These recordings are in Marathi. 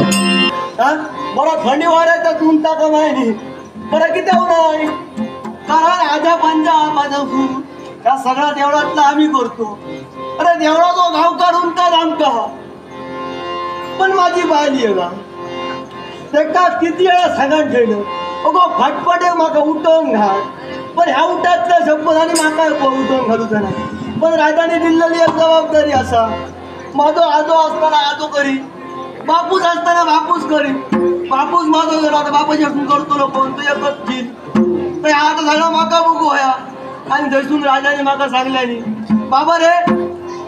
बरं थंडी वाऱ्याचा तून का नाही बरं किती होणार कारण आजा पंजा माझं या सगळ्या देवळातला आम्ही करतो. अरे देवळा तो गाव काढून तर आमका पण माझी बाली आहे का तेका किती वेळा सांगान ठेवलं अगो फटफटे माका उठवून घाल. पण ह्या उठातल्या आणि माका उठून घालूचा नाही पण राजाने दिलेली एक जबाबदारी असा. माझो आजो असताना आजो करी. बापूस असताना बापूस करीन बापूस माझा घर आता बापाची असून करतो कोण तुझ्या करतील तर आता सगळं माका बघू होया. आणि थंयसून राजाने म्हाका सांगल्यानी बाबा रे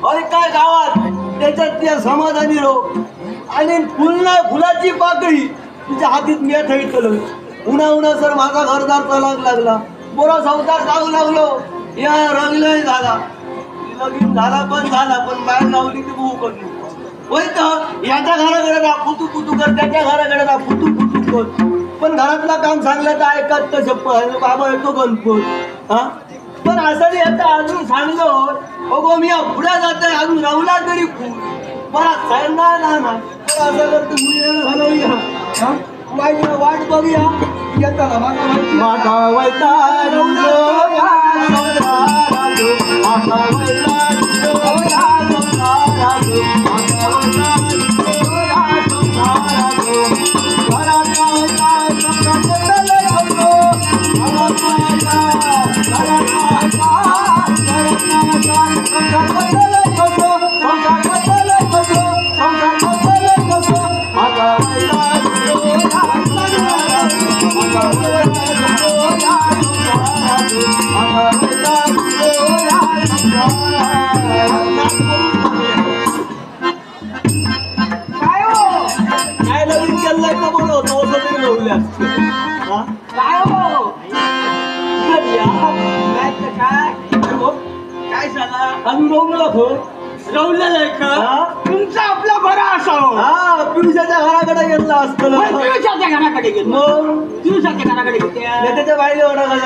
अरे काय गावात? त्याच्यात त्या समाधानी रो आणि फुलना फुलाची पाकळी तुझ्या हातीत मी ठेवतलं उन्हा उन्हा सर माझा घरदार तलाग लागला. बोरा संसार जाऊ लागलो. या रंगलंही झाला. लगीन झाला पण झाला पण बाहेर लावली ती बघू करू होय तर याच्या घराकडे जा फुतू फुतू कर त्याच्या घराकडे जा फुतू फुतू कर. पण घरातलं काम सांगलं तर ऐकत तर बाबा येतो गणपत. हा? पण असं नाही आता अजून सांगलो. अगो मी या पुढे आहे अजून राहुला तरी मला सांगणार ना ना. असं करतो मी घालवूया हा? वाट बघूया. येताना माझा वैता Allah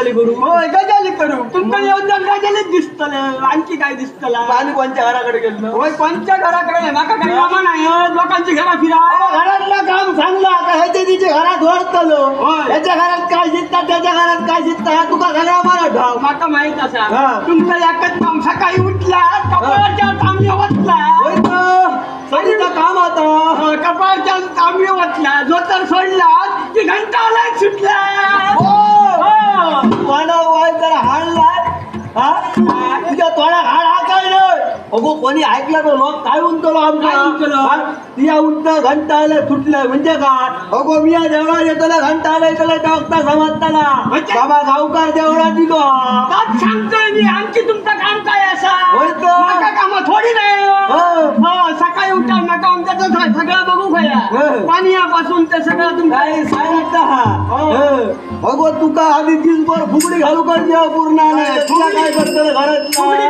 झाली करू? होय गजाली करू. तुमचं येऊन गजालीच दिसतलं. आणखी काय दिसतलं? आणि कोणच्या घराकडे गेलो होय कोणच्या घराकडे? नाही माका काही कामा नाही. लोकांची घरा फिरा. घरातलं काम सांगलं आता ह्याच्या तिच्या घरात वळतलो होय. ह्याच्या घरात काय शिकतात त्याच्या घरात काय शिकतात ह्या तुका सगळा मला ठाव. माका माहीत असा. तुमचं एकच काम सकाळी उठला कपाळाच्या तांबे तर सगळीचं काम आता. कपाळाच्या तांबे वतला जोतर सोडला की घंटा आलाय सुटला हो. हो. मानव हा तुझ्या थोड्या हाड हाकायला अगो कोणी ऐकलं तर लोक काय उंचलो आमचा? हा? तिया उंच घंटा आलं सुटलं म्हणजे काय अगो मी या देवळात येतला घंटा आलाय त्याला टाकता समजताना म्हणजे? बाबा गावकार देवळात दिलो सांगतोय मी आणखी तुमचं काम काय असा काम थोडी नाही हो. हो सकाळी उठा नका आमचं सगळं बघू हो. खया पाण्यापासून ते सगळं काय सांगता हो. अगो तुका आधी दिसभर फुगडी घालू का जेव्हा पूर्ण तुला काय करतं घरात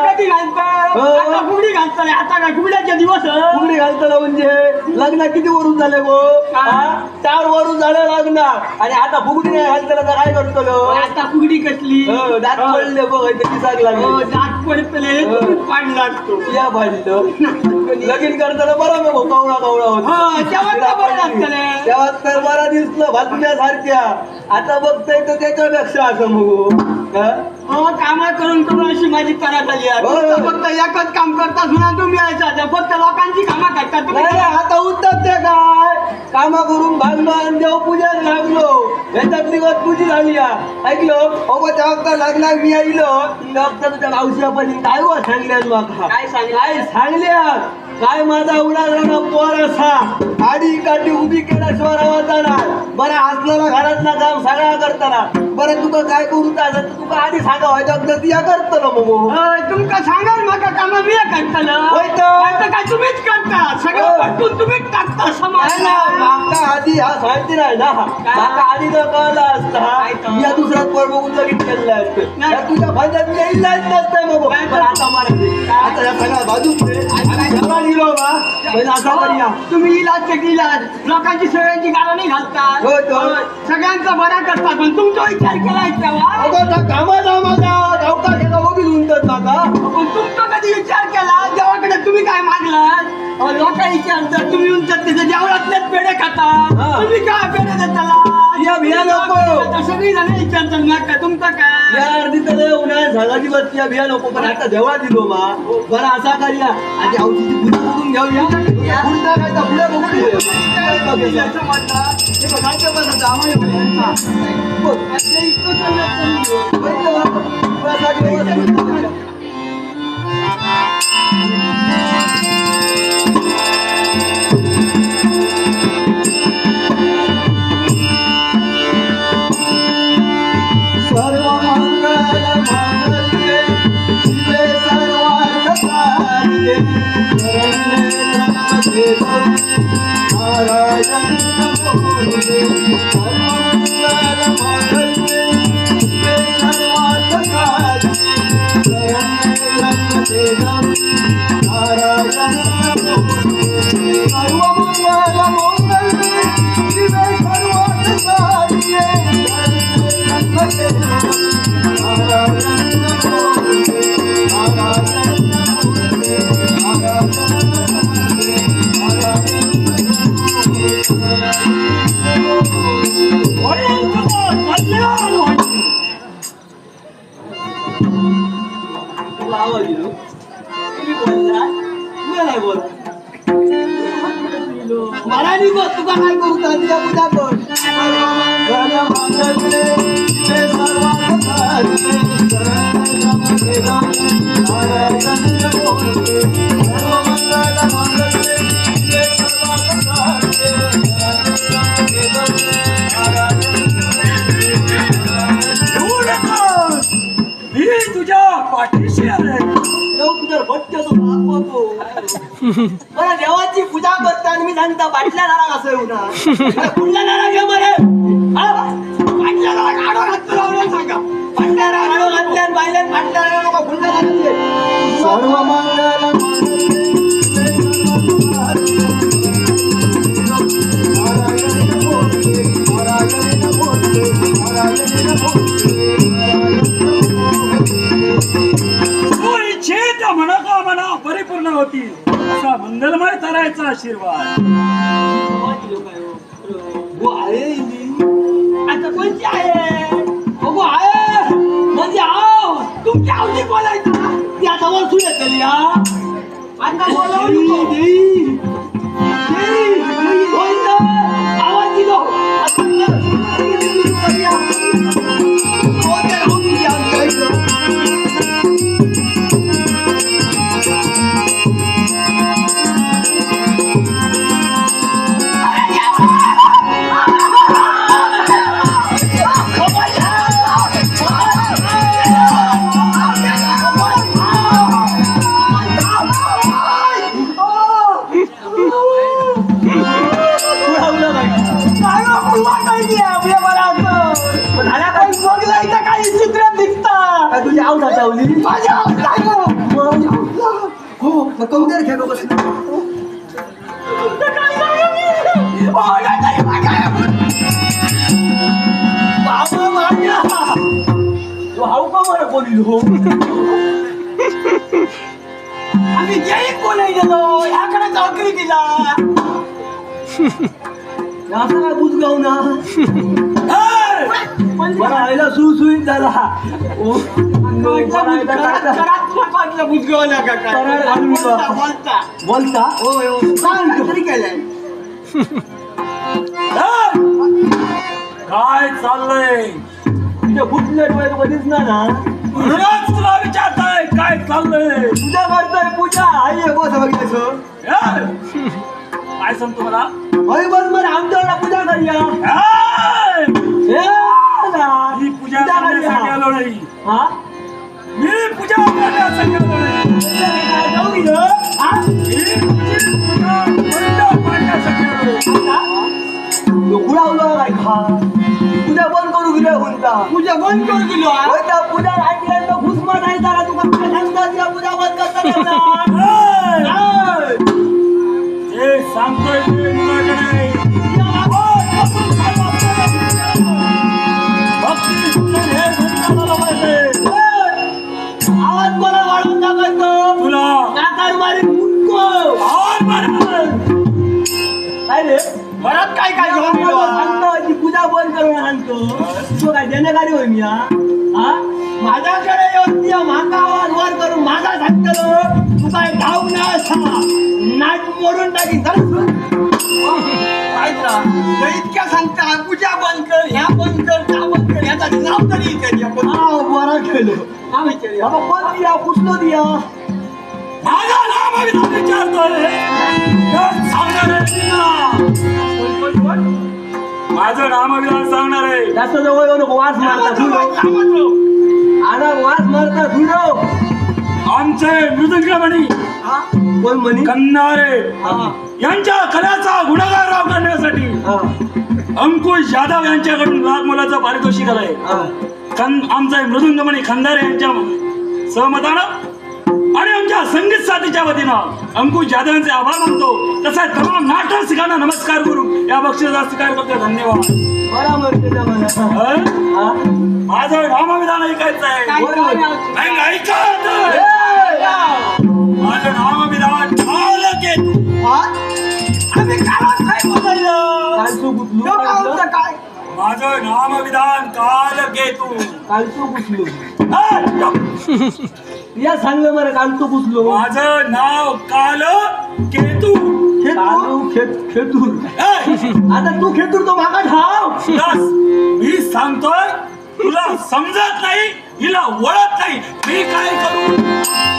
कधी घालतं हो. फुगडी घालतं आता काय फुगड्याचे दिवस हं? फुगडी घालताना म्हणजे लग्न किती वरून झाले गो हा. हा? चार वरून झालं लग्न आणि आता फुगडी नाही घालताना तर काय करतो आता फुगडी कसली हो, दात हो. पडले बघ इथे दिसाक हो, लागले दात पडतले हो. असतो या पाहिलं लगीन करताना बरा मी कवळा कवळा हो, तेव्हा तर बरं लागतले. तेव्हा तर बरा दिसलं भातण्यासारख्या आता बघताय तर त्याच्यापेक्षा असं मग हा? हो कामा करून करून अशी माझी करा झाली. हो. फक्त फक्त एकच काम करता सुना तुम्ही यायचा फक्त लोकांची कामं करता तुम्ही नाही आता उत्तर ते काय कामा करून भागमान देवपूजन लागलो ह्याच्यात दिवस तुझी झाली हा. ऐकलो अगो त्या वक्ता लागला मी आईलो त्या वक्ता तुझ्या गावशी आपण काय वा सांगल्यात माका काय सांगल्यात काय माझा उडाला पोर असा? आडी काठी उभी केल्याशिवाय राहता ना बरं असलेला घरातला काम सगळा करताना. बरं तुका काय करू तर तुका आधी सांगा. व्हायचं अगदी ती या करतलं मग. होय, तुमका सांगा माका काम मी करतलं होय तर. काय तुम्हीच करता? सगळं तुम्हीच टाकता समाज माका आधी हा सांगते नाही ना. माका आधी जर कळला असता. तर? या दुसऱ्यात पोर बघून लगेच केलेलं असतं. तुझ्या मी इलाज नसतंय मग. तर? आता मला आता या सगळ्या बाजूच. आणि बा. असा करूया तुम्ही इलाज ते इलाज. लोकांची सगळ्यांची नाही घालतात. तर. होय, सगळ्यांचा बरा करतात. पण तुमचा विचार केलाय तेव्हा अगं त्या कामात माझा गावका घेता बघून उंटत पण तुमचा कधी विचार केला? देवाकडे तुम्ही काय मागलात? लोक विचारतात. तुम्ही उंचत त्याच्या जेवणातलेच पेढे खाता तुम्ही काय पेरे देताला या बिया नको. सगळी जण विचारतात. ना काय तुमचं काय? या अर्धी तर उन्हाळ्यात झाडाची बत्ती बिया नको पण आता देवा दिलो मा बरं असा करूया आधी औषधी पुढे बघून घेऊया पुढचा काय तर पुढे बघून घेऊया Thank you. मला देवाची पूजा करता आणि मी सांगता बाटल्या झाला कसं येऊ ना. कुठल्या नारा घे बरे पाटल्या नारा काढून हात लावून सांगा. पाटल्या नारा गाडो घातल्यान बायल्यान फाटल्यान लोक फुलल्या घातले सर्व मंगल तू इच्छित मनोकामना परिपूर्ण होतील असा मंगलमय करायचा आशीर्वाद. आता कोणती आहे? बघू आहे. म्हणजे आव तुमची आवडी बोलायचं. ती आता वरसू येतली आता आवाज दिलो. मग कौंटर खेळतो कसं ओ, का मला बोलिल हो आम्ही जय बोलाय गेलो याकडे नोकरी दिला असं काय बुजगाव ना म्हणजे मला आईला झाला ओ, मला आईला काय- करात बुजगवला का काय? कराड घालून का? बोलता बोलता. बोलता? होय सांग तरी केलंय काय चाललंय? तुझ्या फुटले डोळे तुला दिसणार ना म्हणूनच तुला विचारताय काय चाललंय? पूजा करतोय पूजा. आई आहे बस बघितलं हे? काय सांगतो मला? आई बस बरं आमच्याकडे पूजा करूया हे? ए, ना. मी पूजा करण्यासाठी करूया. आलो नाही हा. मी पूजा करण्यासाठी आलो नाही? हा? मी पूजा उडावलं काय खा पूजा बंद करू गेलं कोणता तुझ्या बंद हा. होय त्या पूजा ऐकल्या तर घुसमा नाही झाला तुका सांगतात पूजा बंद करता? हे सांगतोय नाट मोडून टाकी चल ऐक ना ते इतक्या सांगता पूजा बंद कर ह्या बंद कर त्या बंद कर ह्याचा नाव तरी इथे आपण हा बरा खेळलो नाव विचारूया. बाबा कोण दिया पुसलो दिया. माझं नाव विचारतोय तर नाम अभिधान सांगणार आहे. जास्त जवळ येऊ नको वास मारता. आना वास मारता धुडो आमचे मृदुंगमणी कोण म्हणी? कन्नारे यांच्या कलेचा गुणगाराव करण्यासाठी हा. अंकुश यादव यांच्याकडून लाख मुलाचं पारितोषिक आलंय आमचे मृदुंगमणी खंदारे यांच्या सहमतानं आणि आमच्या संगीत साथीच्या वतीनं अंकुश जाधव यांचे आभार मानतो. तसंच तमाम नाटक रसिकांना नमस्कार करून या बक्षिसाचा स्वीकार करतो. धन्यवाद. माझं नामविधान ऐकायचं आहे ऐका. माझं हा आम्ही कानात काय बोलायलं? कालचो गुतलो तो काय होतं काय? माझं नामविधान कालकेतू कालचो हं? या सांगलं मला कालचो गुतलो माझं नाव काल केतू कालू खेत खेतूर. हं? आता तू खेतूर तो मागा ठाव. मी सांगतोय तुला समजत नाही? हिला वळत नाही मी काय करू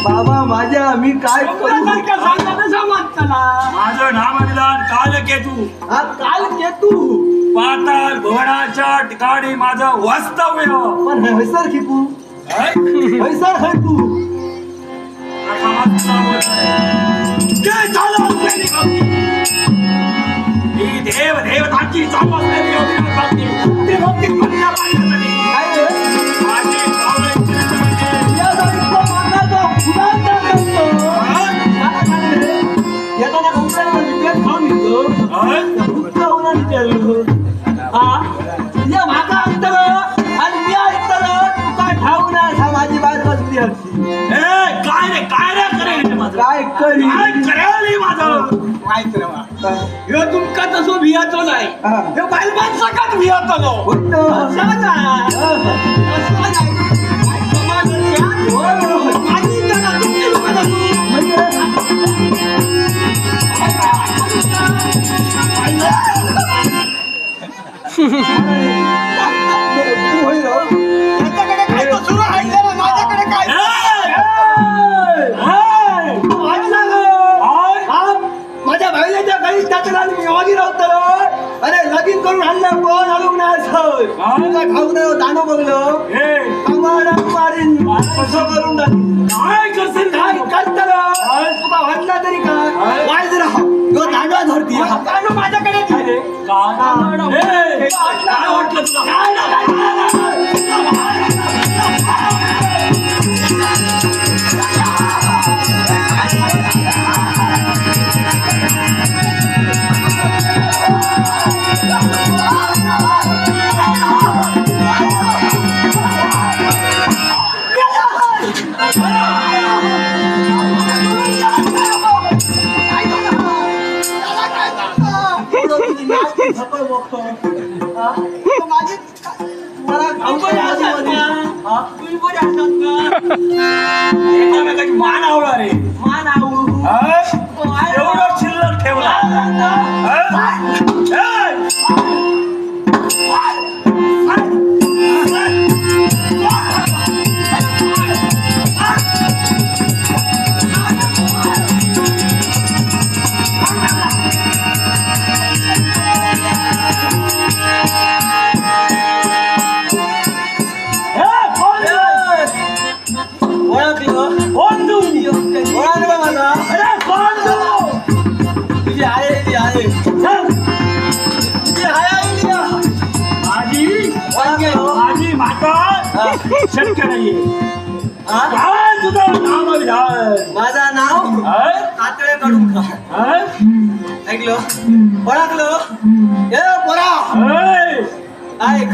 बाबा माझ्या मी काय करू कसं माणसाला? माझं नामविधान कालकेतू हा काल केतू पाताळ भवनाच्या ठिकाणी माझं वास्तव्य पण हैसर खिकू हं? हैसर है तू झालं भक्ती. ही देव देवताची भक्ती. ती भक्ती पाहण्यासाठी काय रे? होणार विचारलो. हा? या आणि मी तुका ठाऊ बसली ए, काय रे काय रे करेल हे माझं काय करी काय करेल माझं माहीत रे बा. ह्यो तुमका तसो भियाचो नाही. ह्यो नो. होतं. असं नाही. माझ्या बहिणीच्या घरी टाकला मी योगी राहतो. अरे लगीन करून आणलं कोण आलो नाही असं. नाही हो, दानो बघलो ए, कमाडा मारीन. कसं करून. काय करशील? काय करतलं तुला वाटला तरी काय? वाय जरा. तो दांडा धरती दांडो माझ्याकडे दे रे. काय ए, काय वाटलं तुला सकाळ बघतो. हा? तो माझी मला खाऊ बरे असतात मध्ये. का? हा? तुम्ही बरे असतात का? एकामेकाची मान आवळा रे मान आवळू. हं? तो आहे ना. एवढं शिल्लक ठेवला हं? ए, शक्य नाहीये? काय तुझं नाम विधान माझं नाव? कातळे? ऐकलं? ओळखलं? ए ए, ऐक.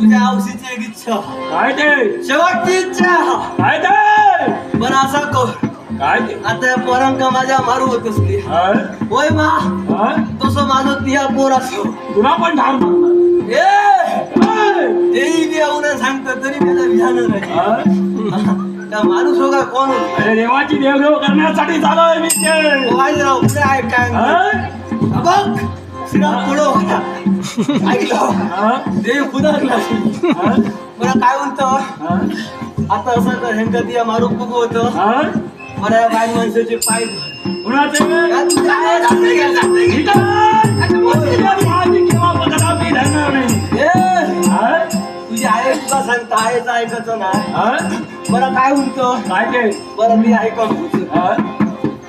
तुझ्या औषधीची एक इच्छा. काय ते? शेवटची इच्छा. काय ते? बरं असा कर काय ते आता या पोरांका माझ्या मारू होत असली हं? होय मा हं? तो तसं माझं तिया पोर असो तुला पण ठार मारणार ए तेही बी येऊन सांगतो तरी त्याला विधान नाही हा? त्या माणूस हो का कोण? अरे देवाची देवदेव करण्यासाठी चालू मी ते बाजीराव पुढे ऐकाय हा? बघ श्रीराम पुढं होता ऐकलं हा? देव पुन्हा हा? बरं काय म्हणतो हा? आता असं ह्यांका तिया मारून बघू होतं हा? बऱ्या बाय माणसाचे पाय. कुणाचे हा? तुझी आहे तुला सांगता आहेच ऐकायचं नाही. हा? बरं काय म्हणतो? काय ते? बरं मी. हा?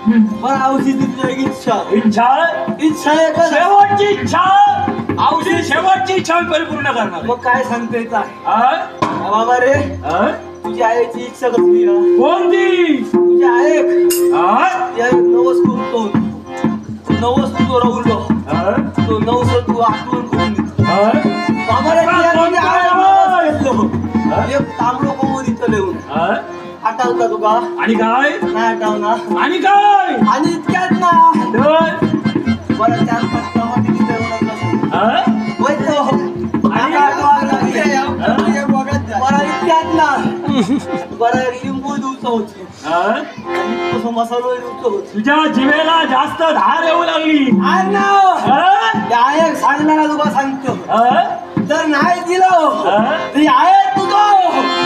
बरं औषधी तुझी एक इच्छा. इच्छा? इच्छा आहे का शेवटची इच्छा? औषधी शेवटची इच्छा परिपूर्ण करणार. मग काय सांगते हा? बाबा रे. हा? तुझी आईची इच्छा कसली ना कोणती? तुझी आहे हा? त्या नवस करतो नवस तू रवलो? तो नवस तू आठवण करून देतो. कोण तांबडो कोमो इथं लिहून? आठवता तुका आणि काय? नाही आठवना आणि काय? आणि इतक्यात ना. बरं चार पाच टमाटे तिथे येऊन लिंबू हा? आणि तसं मसालो तुझ्या जिभेला जास्त धार येऊ लागली आहे सांगणारा तुका सांगतो हा? जर नाही दिलं? ते आहे तुझं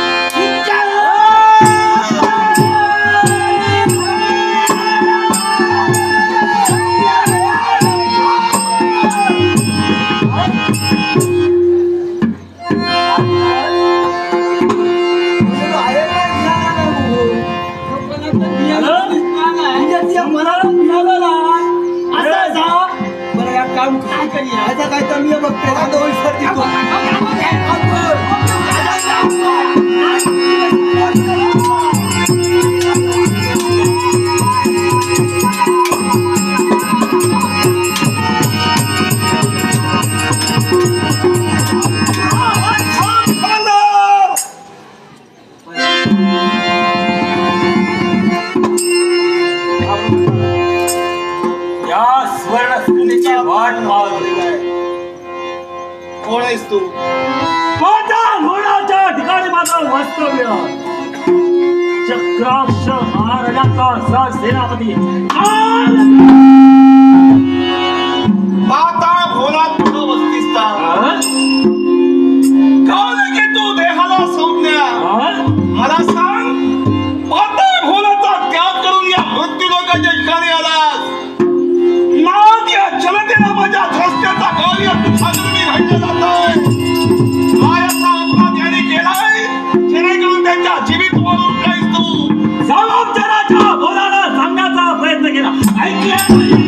तर मी बघते का मृत्यू ठिकाणी आलास. नाद या जनतेला माझ्या रस्त्याचा कार्य तुझ्याकडे मी राहिलं जातोय. काय असा केलाय. जेणेकरून त्यांच्या जीवित म्हणून काहीस तू. जबाबदाराच्या बोलाला सांगण्याचा प्रयत्न केला. ऐकल्या?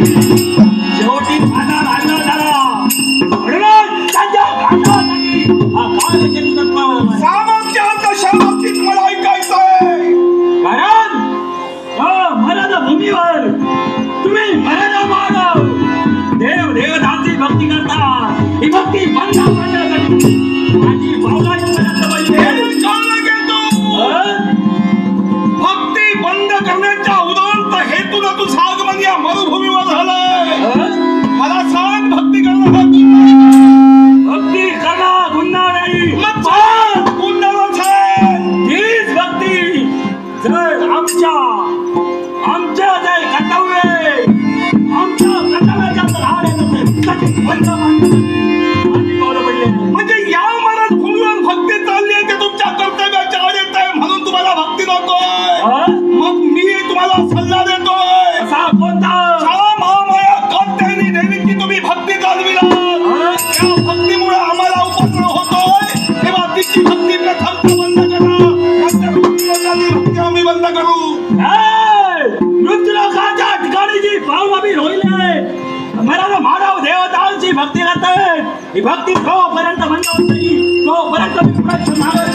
भक्ती तोपर्यंत बंद होत नाही तोपर्यंत मी पुढे मागे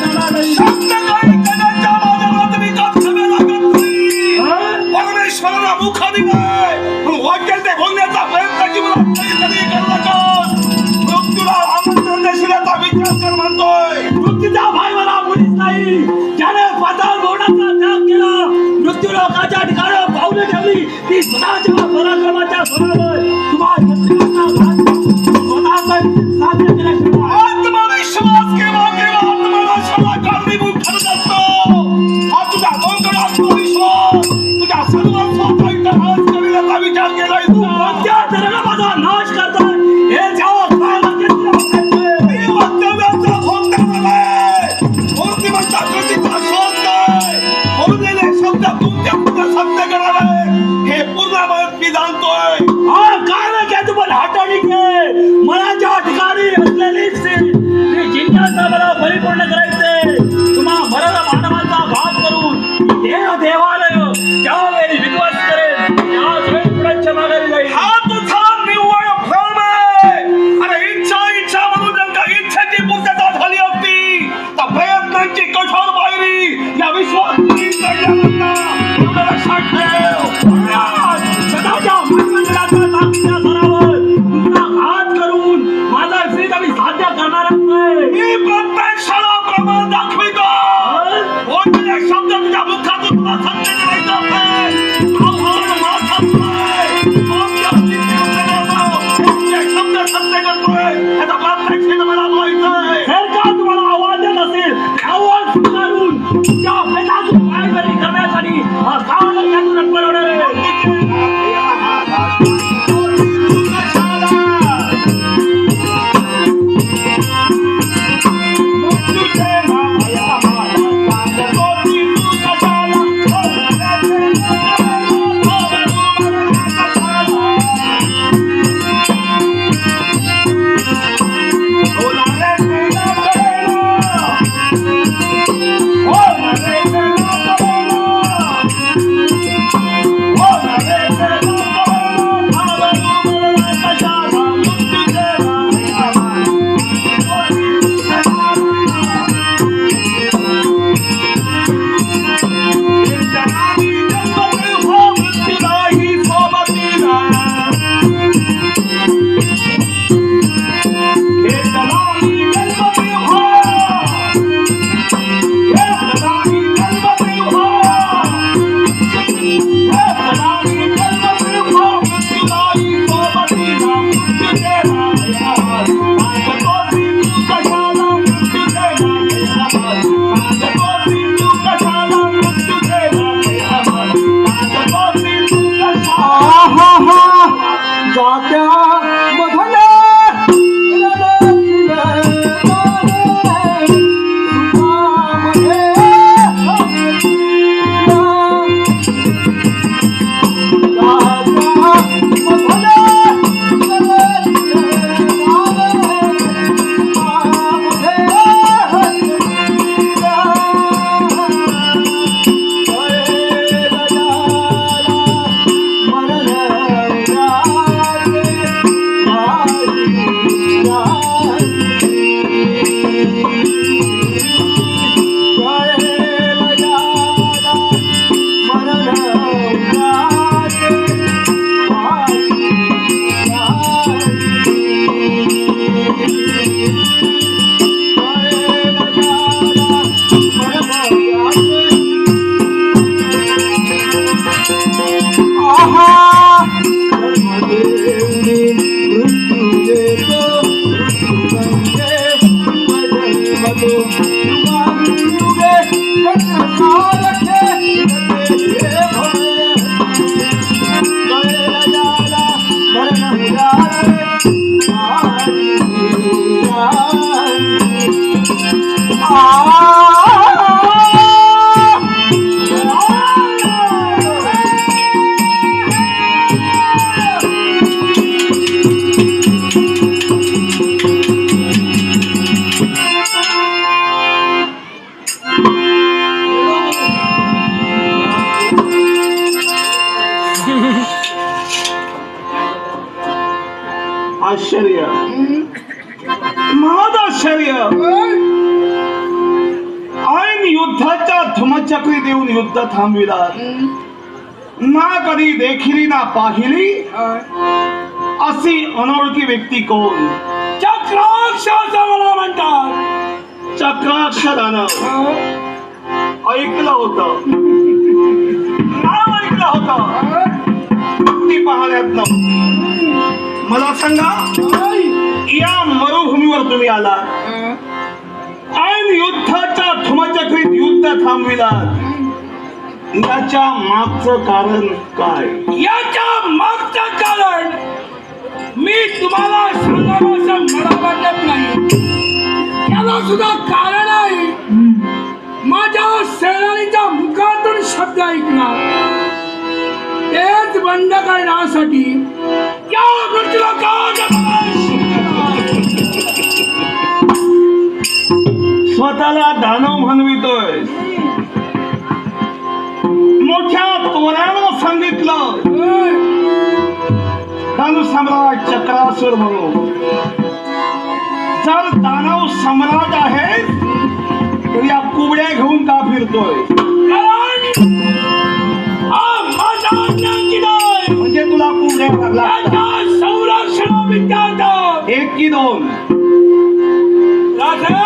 आश्चर्य. महद आश्चर्य. ऐन युद्धाच्या धुमचक्री देऊन युद्ध थांबविला. ना कधी देखिली ना पाहिली. अशी अनोळखी व्यक्ती कोण? चक्राक्षाचा मला म्हणतात. चक्राक्षरानं. ऐकलं होतं. नाव ऐकलं होतं. ती पाहण्यात नव्हती. मला सांगा या मरुभूमीवर तुम्ही आला. ऐन युद्धाच्या धुमचक्रीत युद्ध थांबविला याच्या मागचं कारण काय? याच्या मागचं कारण मी तुम्हाला सांगावं असं मला वाटत नाही. त्याला सुद्धा कारण आहे. माझ्या सेनानीच्या मुखातून शब्द ऐकणार. बंद करण्यासाठी या स्वतःला दानव म्हणवितोय. मोठ्या तोऱ्यानं सांगितलं. दानव सम्राट चक्रासुर म्हणून. जर दानव सम्राट आहे तर या कुबड्या घेऊन का फिरतोय? आपला संरक्षण एक की दोन राजा